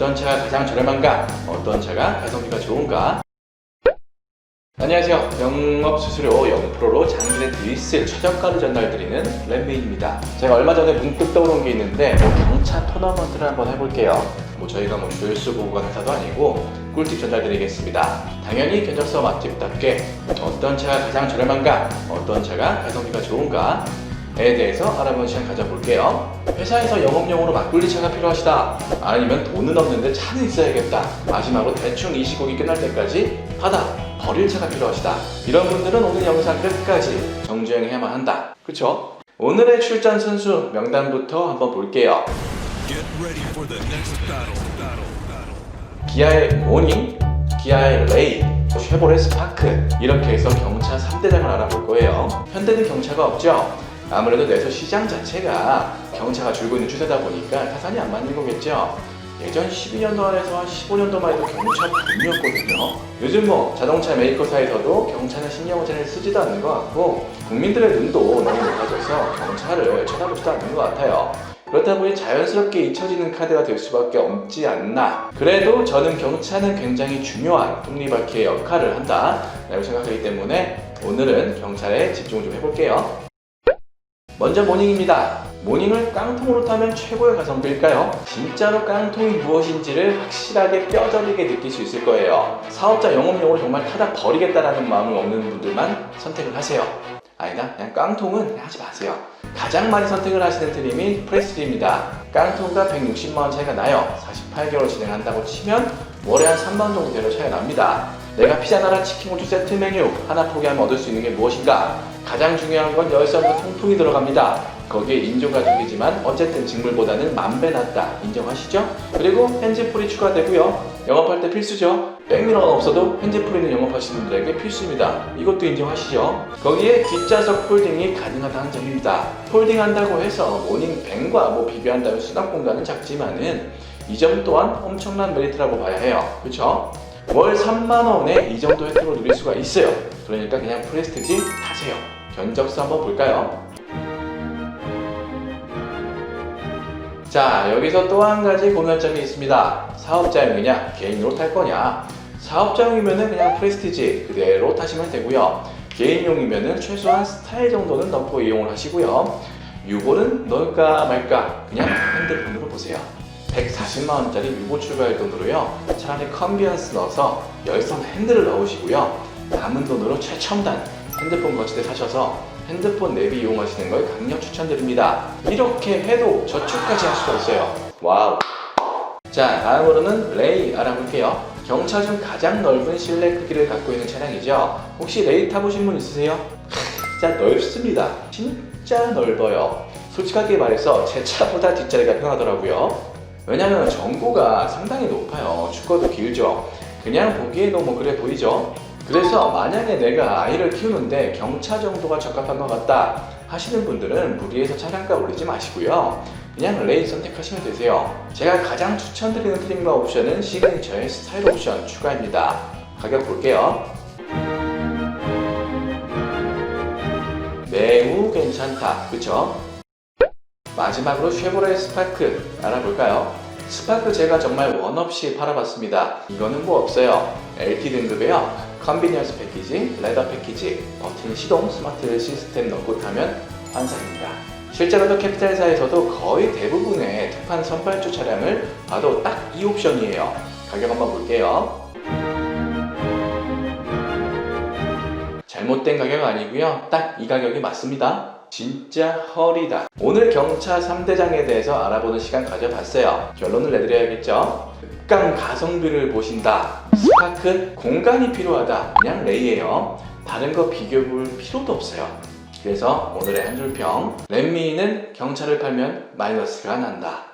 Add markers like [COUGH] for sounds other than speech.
어떤 차가 가장 저렴한가? 어떤 차가 가성비가 좋은가? 안녕하세요. 영업 수수료 0%로 장기내 드리스 최저가를 전달드리는 랜메인입니다. 제가 얼마 전에 문득 떠오른 게 있는데 뭐 경차 토너먼트를 한번 해볼게요. 뭐 저희가 뭐 조회수 보고 간 회사도 아니고 꿀팁 전달드리겠습니다. 당연히 견적서 맛집답게 어떤 차가 가장 저렴한가? 어떤 차가 가성비가 좋은가? 에 대해서 알아보는 시간 가져볼게요. 회사에서 영업용으로 막걸리 차가 필요하시다. 아니면 돈은 없는데 차는 있어야겠다. 마지막으로 대충 이 시국이 끝날 때까지 하다 버릴 차가 필요하시다. 이런 분들은 오늘 영상 끝까지 정주행해야만 한다. 그쵸? 오늘의 출전 선수 명단부터 한번 볼게요. 기아의 모닝, 기아의 레이, 쉐보레 스파크 이렇게 해서 경차 3대장을 알아볼 거예요. 현대는 경차가 없죠. 아무래도 내수 시장 자체가 경차가 줄고 있는 추세다 보니까 타산이 안 맞는 거겠죠. 예전 12년도 안에서 15년도만 해도 경차 붐이었거든요. 요즘 뭐 자동차 메이커사에서도 경차는 잘 쓰지도 않는 것 같고 국민들의 눈도 너무 높아져서 경차를 쳐다보지도 않는 것 같아요. 그렇다 보니 자연스럽게 잊혀지는 카드가 될 수밖에 없지 않나. 그래도 저는 경차는 굉장히 중요한 톱니바퀴의 역할을 한다. 라고 생각하기 때문에 오늘은 경찰에 집중을 좀 해볼게요. 먼저 모닝입니다. 모닝을 깡통으로 타면 최고의 가성비일까요? 진짜로 깡통이 무엇인지를 확실하게 뼈저리게 느낄 수 있을 거예요. 사업자 영업용으로 정말 타다 버리겠다라는 마음을 먹는 분들만 선택을 하세요. 아니다, 그냥 깡통은 그냥 하지 마세요. 가장 많이 선택을 하시는 트림이 프레스트리입니다. 깡통과 160만원 차이가 나요. 48개월 진행한다고 치면 월에 한 3만원 정도 되는 차이가 납니다. 내가 피자 나라 치킨 우주 세트 메뉴 하나 포기하면 얻을 수 있는 게 무엇인가? 가장 중요한 건 열선과 통풍이 들어갑니다. 거기에 인조가죽이지만 어쨌든 직물보다는 만배 낫다 인정하시죠? 그리고 핸즈풀이 추가되고요. 영업할 때 필수죠. 백미러가 없어도 핸즈프리는 영업하시는 분들에게 필수입니다. 이것도 인정하시죠? 거기에 뒷좌석 폴딩이 가능하다는 점입니다. 폴딩한다고 해서 모닝 밴과 뭐 비교한다면 수납 공간은 작지만은 이 점 또한 엄청난 메리트라고 봐야 해요. 그렇죠? 월 3만 원에 이 정도 혜택을 누릴 수가 있어요. 그러니까 그냥 프레스티지 타세요. 견적서 한번 볼까요? 자, 여기서 또 한 가지 고민점이 있습니다. 사업자용이냐, 개인으로 탈 거냐. 사업자용이면은 그냥 프레스티지 그대로 타시면 되고요. 개인용이면은 최소한 스타일 정도는 넣고 이용을 하시고요. 유보는 넣을까 말까 그냥 핸드폰으로 보세요. 140만원짜리 유보 출발 돈으로요. 차라리 컨비언스 넣어서 열선 핸들을 넣으시고요. 남은 돈으로 최첨단 핸드폰 거치대 사셔서 핸드폰 내비 이용하시는 걸 강력 추천드립니다. 이렇게 해도 저축까지 할 수가 있어요. 와우. 자, 다음으로는 레이 알아볼게요. 경차 중 가장 넓은 실내 크기를 갖고 있는 차량이죠. 혹시 레이 타보신 분 있으세요? [LAUGHS] 진짜 넓습니다. 진짜 넓어요. 솔직하게 말해서 제 차보다 뒷자리가 편하더라고요. 왜냐면 전고가 상당히 높아요. 주거도 길죠. 그냥 보기에도 뭐 그래 보이죠? 그래서 만약에 내가 아이를 키우는데 경차 정도가 적합한 것 같다 하시는 분들은 무리해서 차량가 올리지 마시고요. 그냥 레인 선택하시면 되세요. 제가 가장 추천드리는 트림과 옵션은 시그니처의 스타일 옵션 추가입니다. 가격 볼게요. 매우 괜찮다. 그쵸? 마지막으로 쉐보레 스파크 알아볼까요? 스파크 제가 정말 원 없이 팔아봤습니다. 이거는 뭐 없어요. LT 등급에요. 컨비니언스 패키지, 레더 패키지, 버튼 시동, 스마트 시스템 넣고 타면 환상입니다. 실제로도 캐피탈사에서도 거의 대부분의 특판 선발주 차량을 봐도 딱 이 옵션이에요. 가격 한번 볼게요. 잘못된 가격 아니고요. 딱 이 가격이 맞습니다. 진짜 허리다. 오늘 경차 3대장에 대해서 알아보는 시간 가져봤어요. 결론을 내드려야겠죠? 극강 가성비를 보신다. 스파크 공간이 필요하다. 그냥 레이예요. 다른 거 비교해 볼 필요도 없어요. 그래서 오늘의 한 줄평 랜미는 경차를 팔면 마이너스가 난다.